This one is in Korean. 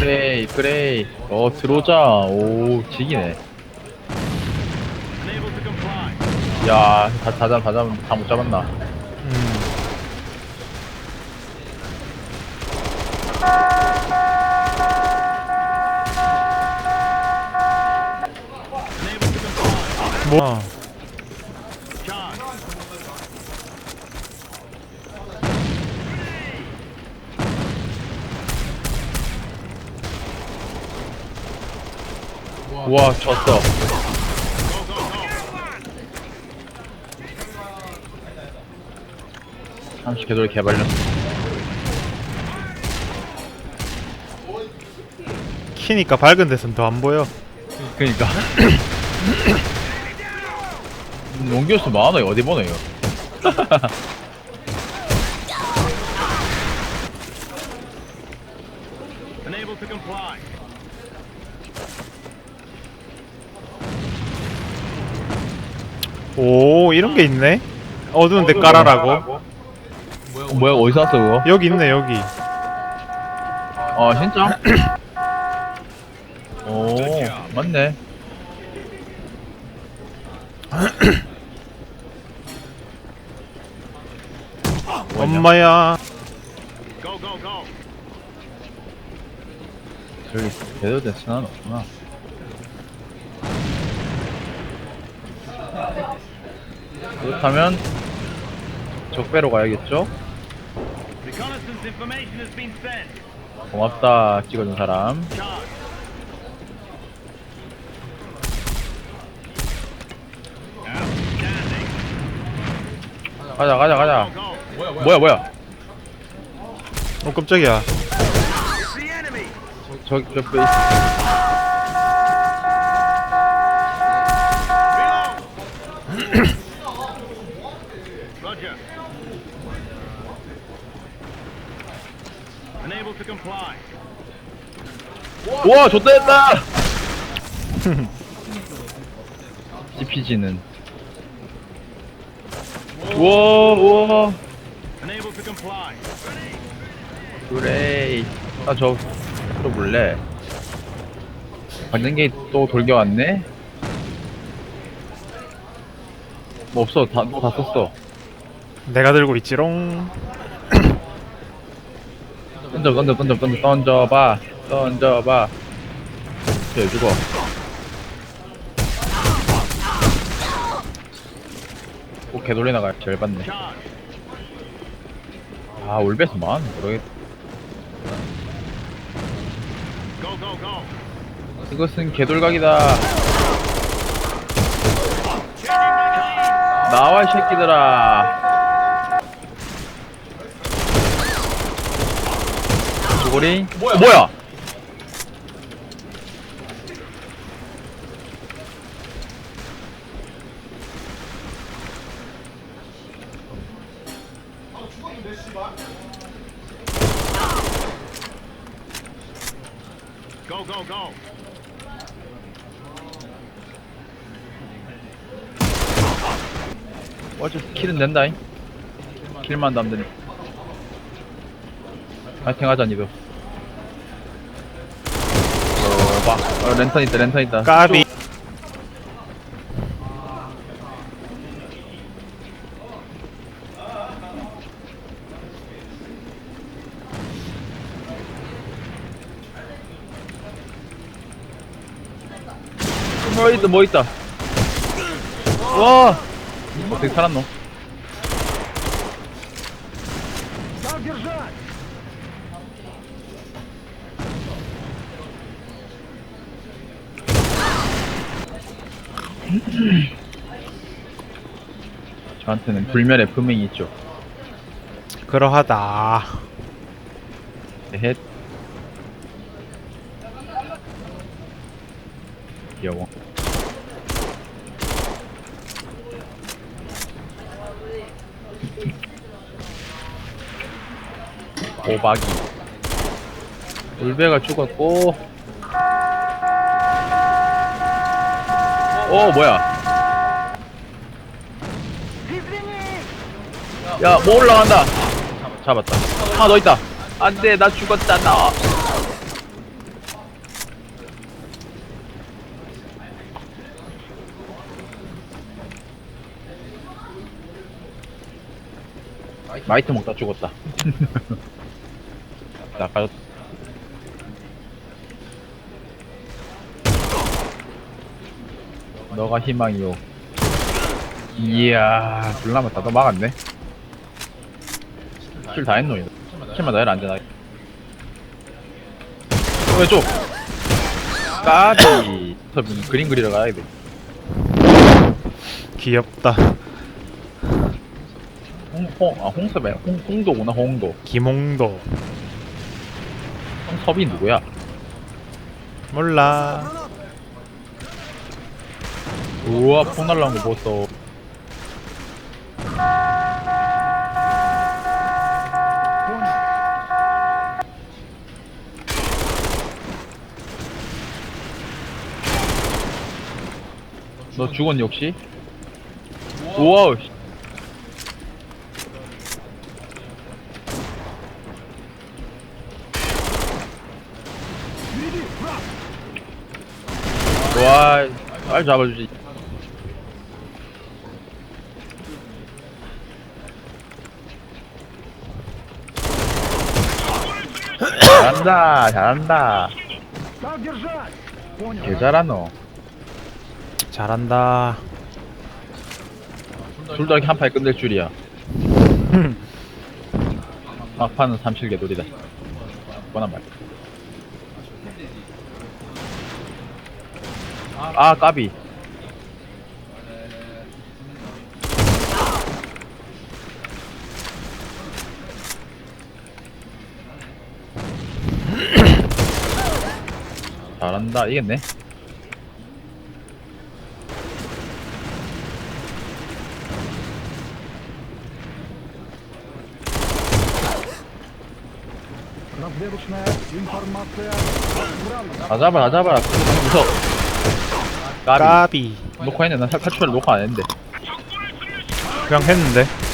그레이 그레이 어 들어오자 오 지기네 to comply. 야다 다 잡, 다 잡, 다못 잡았나 음. 뭐? Charge. 우 와 졌어 go. 30 궤돌 개발력 키니까 밝은 데선 더안 보여. 그니까 농교수 많아 이거 어디 이거 Unable to comply. 오, 이런 게 있네. 어두운 데 깔아라고. 어, 뭐야 어디서 왔어 그거 여기 있네, 여기. 아 진짜? 오 맞네? 엄마야. 저기 궤돌 대천은 없구나 그렇다면 적배로 가야겠죠? Reconnaissance information has been sent. 고맙다 찍어준 사람 Charge. Outstanding. 가자 가자 가자 Go. 뭐야 뭐야 어, 깜짝이야. The enemy. 저기 저 우와 좋다 했다! CPG는. 우와 우와. Unable to comply. 그래 아저 풀어볼래. 받는 게 또 돌겨왔네? 뭐 없어. 다, 다 썼어. 내가 들고 있지롱. 던져 던져 던져 던져 던져봐. 던져봐. 저 죽어. 꼭 개돌리 나가 절 받네. 아 올베스 만 모르겠 Go, go, go. 이것은 개돌각이다. 나와 이 새끼들아 고리 뭐야? 뭐야? Go, go, go. 어째 킬은 된다잉. 킬만 남되니 파이팅 하자 니도 어봐. 어, 랜턴 있다 랜턴 있다. 까비. 뭐 있다 뭐 있다. 와! 어떻게 살았노 저한테는 불멸의 품행이 있죠. 그러하다. 헷. 귀여워 오박이. 울베가 죽었고 오 뭐야? 야 뭐 올라간다. 잡았다. 하나 더 있다. 안돼 나 죽었잖아. 마이트 먹다 죽었다. 나 가졌 너가 희망이요 이야 불나면 다도 막았네 킬 다 했노 이거 킬만 나열 안 되나 왼쪽 까비 저 그림 그리러 가야 돼 귀엽다. 홍, 홍, 아, 홍섭이 홍, 홍도구나, 홍도. 김홍도. 홍섭이 누구야? 몰라. 우와, 폰 날라온 거 보소. 너 죽었니, 혹시? 우와, 씨. 와, 빨리 잡아주지. 잘한다, 잘한다. 개 잘하노. 잘한다. 둘다 이렇게 한 판에 끝낼 줄이야. 막판은 삼칠개돌이다. 뻔한 말. 아, 까비. 잘한다, 이겼네. 다 잡아, 다 잡아라. 무서워. 까비. 까비. 녹화했네. 난 탈출을 녹화 안 했는데. 그냥 했는데.